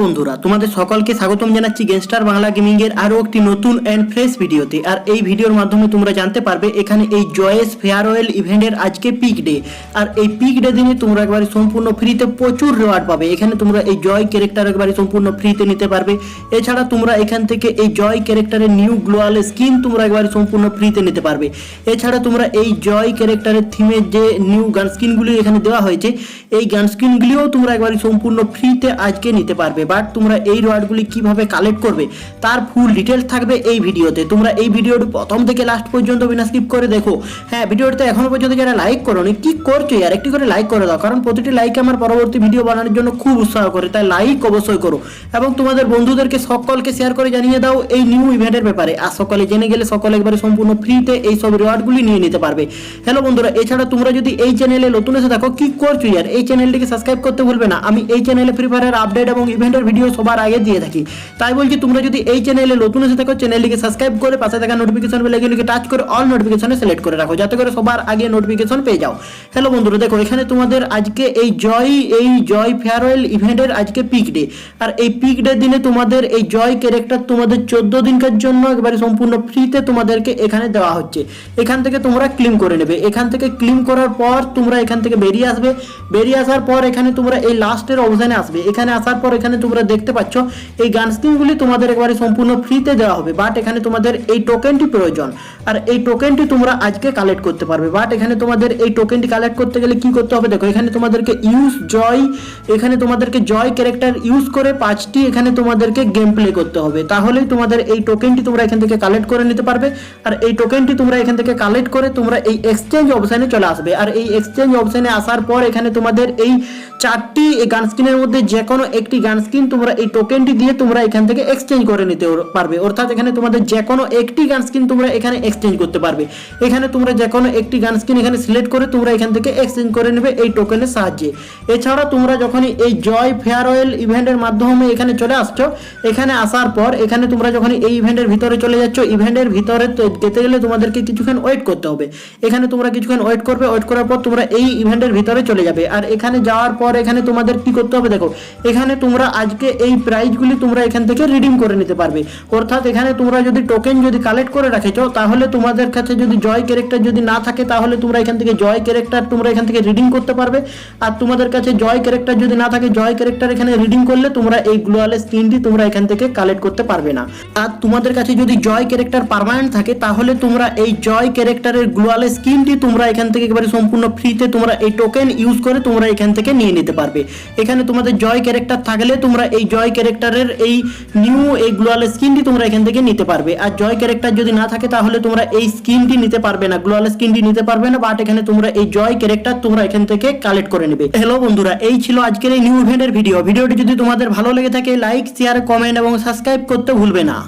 বন্ধুরা, তোমাদের সকলকে স্বাগতম জানাচ্ছি গেংস্টার বাংলা গেমিং এর আরও একটি নতুন অ্যান্ড ফ্রেশ ভিডিওতে। আর এই ভিডিওর মাধ্যমে তোমরা জানতে পারবে, এখানে এই জয়েস ফেয়ারওয়েল ইভেন্টের আজকে পিক ডে আর এই পিক ডে দিনে তোমরা একবারে সম্পূর্ণ ফ্রিতে প্রচুর রেওয়ার্ড পাবে। এখানে তোমরা এই জয় ক্যারেক্টার একবারে সম্পূর্ণ ফ্রিতে নিতে পারবে। এছাড়া তোমরা এখান থেকে এই জয় ক্যারেক্টারের নিউ গ্লোয়াল স্কিন তোমরা একবারে সম্পূর্ণ ফ্রিতে নিতে পারবে। এছাড়া তোমরা এই জয় ক্যারেক্টারের থিমের যে নিউ গান স্কিনগুলি এখানে দেওয়া হয়েছে, এই গান স্কিনগুলিও তোমরা একবারে সম্পূর্ণ ফ্রিতে আজকে নিতে পারবে। বাট তোমরা এই রোয়ার্ডগুলি কীভাবে কালেক্ট করবে, তার ফুল ডিটেলস থাকবে এই ভিডিওতে। তোমরা এই ভিডিওটি প্রথম থেকে লাস্ট পর্যন্ত বিনা স্কিপ করে দেখো। হ্যাঁ ভিডিওতে এখনও পর্যন্ত যারা লাইক করোনি, কি করছ আর? একটি করে লাইক করে দাও, কারণ প্রতিটি লাইক আমার পরবর্তী ভিডিও বানানোর জন্য খুব উৎসাহ করে, তাই লাইক অবশ্যই করো। এবং তোমাদের বন্ধুদেরকে সকলকে শেয়ার করে জানিয়ে দাও এই নিউ ইভেন্টের ব্যাপারে। আর সকলে জেনে গেলে সকলে একবারে সম্পূর্ণ ফ্রিতে এই সব রিওয়ার্ডগুলি নিয়ে নিতে পারবে। হ্যালো বন্ধুরা, এছাড়া তোমরা যদি এই চ্যানেলে নতুন এসে থাকো, কি করছ ইয়ার এই চ্যানেলটিকে সাবস্ক্রাইব করতে ভুলবে না। আমি এই চ্যানেলে ফ্রি ফায়ারের আপডেট এবং ইভেন্টের ভিডিও সবার আগে দিয়ে থাকি। তাই বলছি, তোমরা যদি এই চ্যানেলে নতুন এসে থাকো চ্যানেলটিকে সাবস্ক্রাইব করে পাশে থাকা নোটিফিকেশন বেলাইকনকে টাচ করে অল নোটিফিকেশনে সিলেক্ট করে রাখো, যাতে করে সবার আগে নোটিফিকেশন পেয়ে যাও। হ্যালো বন্ধুরা, দেখো, এখানে তোমাদের আজকে এই জয় এই জয় ফেয়ারওয়েল ইভেন্টের আজকে পিক ডে আর এই পিক ডে দিনে তোমাদের, এই জয় ক্যারেক্টার তোমাদের চোদ্দ দিনকার জন্য একবারে সম্পূর্ণ ফ্রিতে তোমাদেরকে এখানে দেওয়া হচ্ছে। এখান থেকে তোমরা ক্লিম করে নেবে। এখান থেকে ক্লিম করার পর তোমরা এখান থেকে বেরিয়ে আসবে। বেরিয়ে আসার পর এখানে তোমরা এই লাস্টের অবস্থানে আসবে। এখানে আসার পর এখানে তোমরা দেখতে পাচ্ছ, এই গান স্কিনগুলি তোমাদের একবারে সম্পূর্ণ ফ্রিতে দেওয়া হবে বাট এখানে তোমাদের এই টোকেনটি প্রয়োজন। আর এই টোকেনটি তোমরা আজকে কালেক্ট করতে পারবে বাট এখানে তোমাদের এই টোকেনটি কালেক্ট করতে গেলে কি করতে হবে, দেখো, এখানে তোমাদেরকে ইউজ জয় এখানে তোমাদেরকে জয় ক্যারেক্টার ইউজ করে পাঁচটি এখানে তোমাদেরকে গেম প্লে করতে হবে। তাহলেই তোমাদের এই টোকেনটি তোমরা এখান থেকে কালেক্ট করে নিতে পারবে, আর এই টোকেনটি তোমরা এখান থেকে কালেক্ট করে তোমরা এই এক্সচেঞ্জ অপশানে চলে আসবে। আর এই এক্সচেঞ্জ অপশানে আসার পর এখানে তোমাদের এই চারটি গান স্কিনের মধ্যে যে কোনো একটি গান স্কিন তোমরা, এই টোকেনটি দিয়ে তোমরা এখান থেকে এক্সচেঞ্জ করে নিতে পারবে। অর্থাৎ এখানে তোমাদের যে কোনো একটি গান স্কিন তোমরা এখানে এক্সচেঞ্জ করতে পারবে। এখানে তোমরা যে কোনো একটি গান স্কিন এখানে সিলেক্ট করে তোমরা এখান থেকে এক্সচেঞ্জ করে নেবে এই টোকেনের সাহায্যে। এছাড়া তোমরা যখনই এই জয় ফেয়ারওয়েল ইভেন্টের মাধ্যমে এখানে চলে আসছো, এখানে আসার পর এখানে তোমরা যখন এই ইভেন্টের ভিতরে চলে যাচ্ছ ইভেন্টের ভিতরে যেতে গেলে তোমাদেরকে কিছুক্ষণ ওয়েট করতে হবে। এখানে তোমরা কিছুক্ষণ ওয়েট করবে ওয়েট করার পর তোমরা এই ইভেন্টের ভিতরে চলে যাবে। আর এখানে যাওয়ার পর এখানে তোমাদের কি করতে হবে দেখো, এখানে তোমরা আজকে এই প্রাইজগুলি তোমরা এখান থেকে রিডিম করে নিতে পারবে। অর্থাৎ এখানে তোমরা যদি টোকেন যদি কালেক্ট করে রাখেছো তাহলে তোমাদের কাছে যদি জয় ক্যারেক্টার যদি না থাকে, তাহলে তোমরা এখান থেকে জয় ক্যারেক্টার তোমরা এখান থেকে রিডিং করতে পারবে। আর তোমাদের কাছে জয় ক্যারেক্টার যদি না থাকে, জয় ক্যারেক্টার এখানে রিডিং করলে তোমরা এই গ্লোয়াল স্ক্রিনটি তোমরা এখান থেকে কালেক্ট করতে পারবে না। আর তোমাদের কাছে যদি জয় ক্যারেক্টার পার্মানেন্ট থাকে, তাহলে তোমরা এই জয় ক্যারেক্টারের গ্লোয়াল স্কিনটি তোমরা এখান থেকে একেবারে সম্পূর্ণ ফ্রিতে তোমরা এই টোকেন ইউজ করে তোমরা এখান থেকে নিয়ে নিতে পারবে। এখানে তোমাদের জয় ক্যারেক্টার থাকলে তোমরা এই জয় ক্যারেক্টারের এই নিউ, এই গ্লোয়াল স্কিনটি তোমরা এখান থেকে নিতে পারবে। আর জয় ক্যারেক্টার যদি না থাকে, তাহলে তোমরা এই স্কিনটি নিতে পারবে না। গ্লোয়াল স্কিনটি নিতে পারবে না বাট এখানে তোমরা এই জয় ক্যারেক্টার তোমরা এখান থেকে কালেক্ট করে নেবে। হ্যালো বন্ধুরা, এই ছিল আজকের এই নিউ ইভেন্টের ভিডিও। ভিডিওটি যদি তোমাদের ভালো লেগে থাকে লাইক শেয়ার কমেন্ট এবং সাবস্ক্রাইব করতে ভুলবে না।